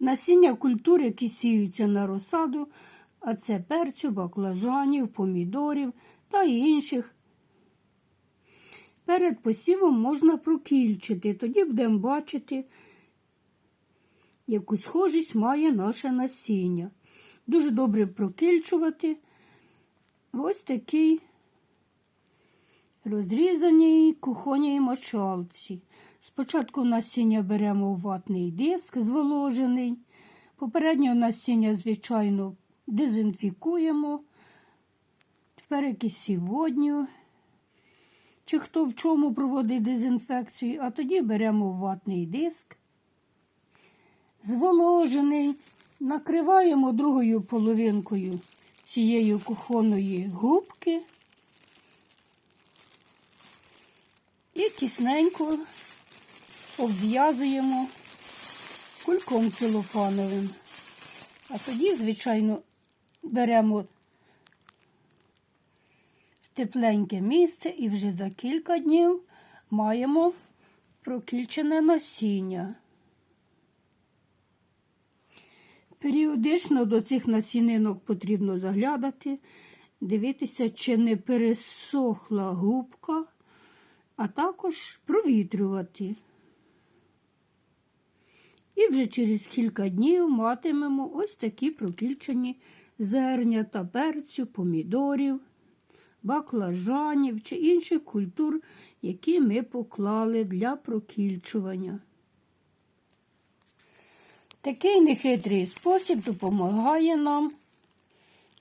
Насіння культур, які сіються на розсаду, а це перцю, баклажанів, помідорів та інших. Перед посівом можна прокільчити, тоді будемо бачити, яку схожість має наше насіння. Дуже добре прокільчувати. Ось такий розрізаній кухонній мочалці. Спочатку насіння беремо в ватний диск зволожений. Попередньо насіння, звичайно, дезінфікуємо. В перекисі водню, чи хто в чому проводить дезінфекцію, а тоді беремо ватний диск, зволожений, накриваємо другою половинкою цієї кухонної губки. І тісненько обв'язуємо кульком целофановим. А тоді, звичайно, беремо тепленьке місце і вже за кілька днів маємо прокільчене насіння. Періодично до цих насінинок потрібно заглядати, дивитися, чи не пересохла губка, а також провітрювати. І вже через кілька днів матимемо ось такі прокільчені зернята перцю, помідорів, баклажанів чи інших культур, які ми поклали для прокільчування. Такий нехитрий спосіб допомагає нам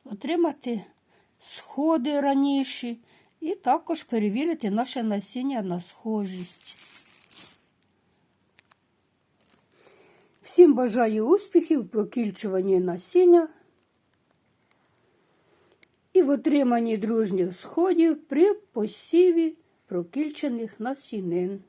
отримати сходи раніше і також перевірити наше насіння на схожість. Всім бажаю успіхів в прокільчуванні насіння і в отриманні дружніх сходів при посіві прокільчених насінин.